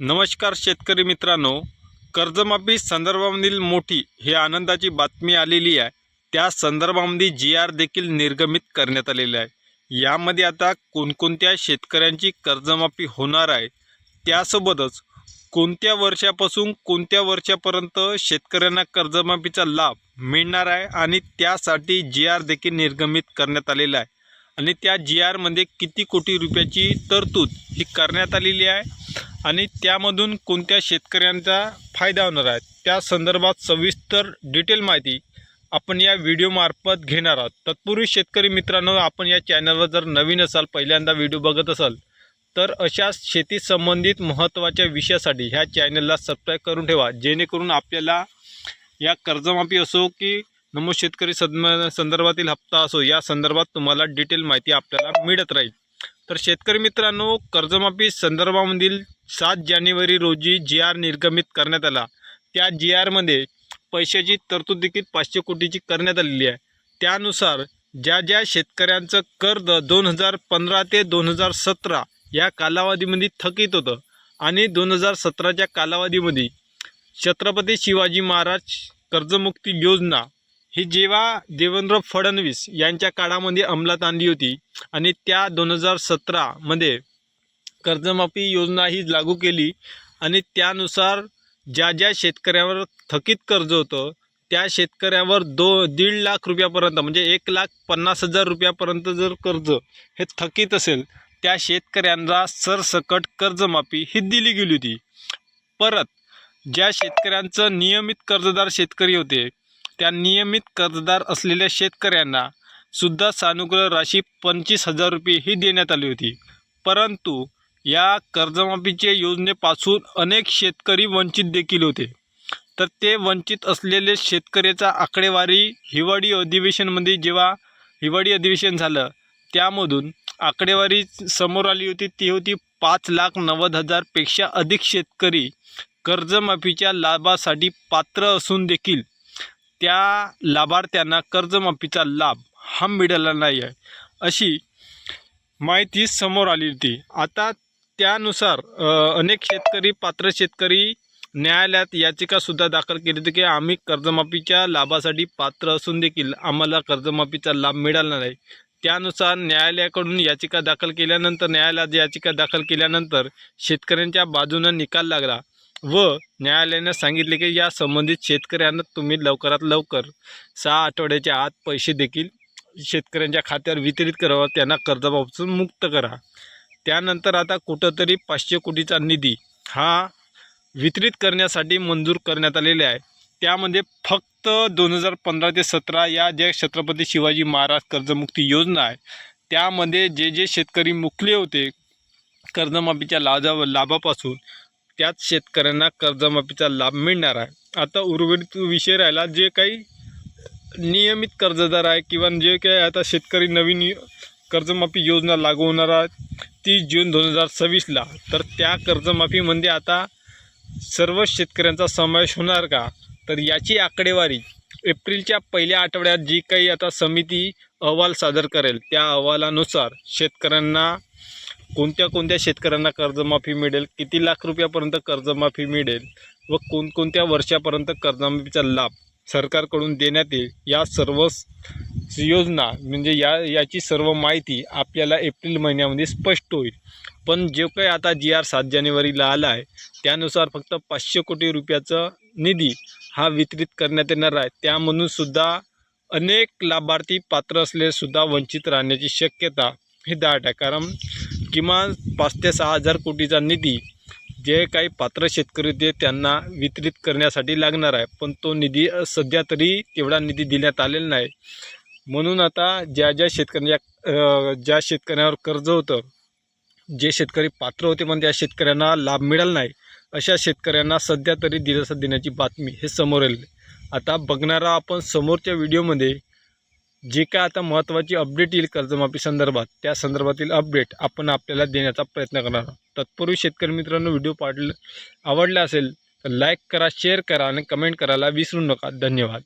नमस्कार शेतकरी मित्रांनो कर्जमाफी संदर्भामधील मोठी ही आनंदाची बातमी आलेली आहे. त्या संदर्भामध्ये जी आर देखील निर्गमित करण्यात आलेलं आहे. यामध्ये आता कोणकोणत्या शेतकऱ्यांची कर्जमाफी होणार आहे त्यासोबतच कोणत्या वर्षापासून कोणत्या वर्षापर्यंत शेतकऱ्यांना कर्जमाफीचा लाभ मिळणार आहे आणि त्यासाठी जी आर देखील निर्गमित करण्यात आलेला आहे. आणि त्या जी आरमध्ये किती कोटी रुपयाची तरतूद ही करण्यात आलेली आहे. आणि त्यामधून कोणत्या शेतकऱ्यांचा फायदा होणार आहे त्या संदर्भात सविस्तर डिटेल माहिती आपण या व्हिडिओमार्फत घेणार आहोत. तत्पूर्वी शेतकरी मित्रांनो आपण या चॅनलवर जर नवीन असाल पहिल्यांदा व्हिडिओ बघत असाल तर अशा शेती संबंधित महत्त्वाच्या विषयासाठी ह्या चॅनलला सबस्क्राईब करून ठेवा. जेणेकरून आपल्याला या कर्जमाफी असो की नमो शेतकरी सदम संदर्भातील हप्ता असो या संदर्भात तुम्हाला डिटेल माहिती आपल्याला मिळत राहील. तर शेतकरी मित्रांनो कर्जमाफी संदर्भामधील सात जानेवारी रोजी जी आर निर्गमित करण्यात आला. त्या जी आरमध्ये पैशाची तरतूद देखील पाचशे कोटीची करण्यात आलेली आहे. त्यानुसार ज्या ज्या शेतकऱ्यांचं कर्ज दोन हजार पंधरा ते दोन हजार सतरा या कालावधीमध्ये थकीत होतं आणि दोन हजार सतराच्या कालावधीमध्ये छत्रपती शिवाजी महाराज कर्जमुक्ती योजना ही जेव्हा देवेंद्र फडणवीस यांच्या काळामध्ये अंमलात आणली होती आणि त्या दोन हजार सतरामध्ये कर्जमाफी योजना ही लागू केली आणि त्यानुसार ज्या ज्या शेतकऱ्यावर थकीत कर्ज होतं त्या शेतकऱ्यावर दो दीड लाख रुपयापर्यंत म्हणजे एक लाख पन्नास हजार रुपयापर्यंत जर कर्ज हे थकीत असेल त्या शेतकऱ्यांना सरसकट कर्जमाफी ही दिली गेली होती. परत ज्या शेतकऱ्यांचं नियमित कर्जदार शेतकरी होते त्या नियमित कर्जदार असलेल्या शेतकऱ्यांना सुद्धा सानुकूल राशी पंचवीस हजार रुपये ही देण्यात आली होती. परंतु या कर्जमाफीच्या योजनेपासून अनेक शेतकरी वंचित देखील होते. तर ते वंचित असलेले शेतकऱ्याचा आकडेवारी हिवाळी अधिवेशनमध्ये जेव्हा हिवाळी अधिवेशन झालं त्यामधून आकडेवारी समोर आली होती. ती होती पाच लाख नव्वद हजारपेक्षा अधिक शेतकरी कर्जमाफीच्या लाभासाठी पात्र असून देखील त्या लाभार्थ्यांना कर्जमाफीचा लाभ हा मिळाला नाही आहे अशी माहिती समोर आली होती. आता त्यानुसार अनेक शेतकरी पात्र शेतकरी न्यायालयात याचिकासुद्धा दाखल केली होती की आम्ही कर्जमाफीच्या लाभासाठी पात्र असून देखील आम्हाला कर्जमाफीचा लाभ मिळाला नाही. त्यानुसार न्यायालयाकडून याचिका दाखल केल्यानंतर न्यायालयात याचिका दाखल केल्यानंतर शेतकऱ्यांच्या बाजूनं निकाल लागला. व न्यायालयानं सांगितले की या संबंधित शेतकऱ्यांना तुम्ही लवकरात लवकर सहा आठवड्याच्या आत पैसे देखील शेतकऱ्यांच्या खात्यावर वितरित करावं त्यांना कर्जापासून मुक्त करा. त्यानंतर आता कुठंतरी पाचशे कोटीचा निधी हा वितरित करण्यासाठी मंजूर करण्यात आलेले आहे. त्यामध्ये फक्त दोन हजार पंधरा ते सतरा या ज्या छत्रपती शिवाजी महाराज कर्जमुक्ती योजना आहे त्यामध्ये जे जे शेतकरी मुकले होते कर्जमाफीच्या लाजा लाभापासून त्याच शेतकऱ्यांना कर्जमाफीचा लाभ मिळणार आहे. आता उर्वरित विषय राहिला जे काही नियमित कर्जदार आहे किंवा जे काही आता शेतकरी नवीन कर्जमाफी योजना लागू होणार आहे तीस जून दोन हजार सव्वीसला. तर त्या कर्जमाफीमध्ये आता सर्व शेतकऱ्यांचा समावेश होणार का? तर याची आकडेवारी एप्रिलच्या पहिल्या आठवड्यात जी काही आता समिती अहवाल सादर करेल त्या अहवालानुसार शेतकऱ्यांना कोणत्या कोणत्या शेतकऱ्यांना कर्जमाफी मिळेल किती लाख रुपयापर्यंत कर्जमाफी मिळेल व कोणकोणत्या वर्षापर्यंत कर्जमाफीचा लाभ सरकारकडून देण्यात येईल या सर्व योजना म्हणजे या याची सर्व माहिती आपल्याला एप्रिल महिन्यामध्ये स्पष्ट होईल. पण जे काही आता जी आर सात जानेवारीला आला आहे त्यानुसार फक्त पाचशे कोटी रुपयाचा निधी हा वितरित करण्यात येणार आहे. त्यामधून सुद्धा अनेक लाभार्थी पात्र असलेले सुद्धा वंचित राहण्याची शक्यता ही दाट आहे. कारण किमान पाच ते सहा हजार कोटीचा निधी जे काही पात्र शेतकरी ते त्यांना वितरित करण्यासाठी लागणार आहे पण तो निधी सध्या तरी तेवढा निधी देण्यात आलेला नाही म्हणून आता ज्या ज्या शेतकऱ्यांच्या ज्या शेतकऱ्यांवर कर्ज होतं जे शेतकरी पात्र होते पण त्या शेतकऱ्यांना लाभ मिळाला नाही अशा शेतकऱ्यांना सध्या तरी दिलासा देण्याची बातमी हे समोर आलेली आहे. आता बघणारा आपण समोरच्या व्हिडिओमध्ये जे काय आता महत्त्वाची अपडेट येईल कर्जमाफी संदर्भात त्या संदर्भातील अपडेट आपण आपल्याला देण्याचा प्रयत्न करणार आहोत. तत्पूर्वी शेतकरी मित्रांनो व्हिडिओ पाडलं आवडला असेल तर लाईक करा शेअर करा आणि कमेंट करायला विसरू नका. धन्यवाद.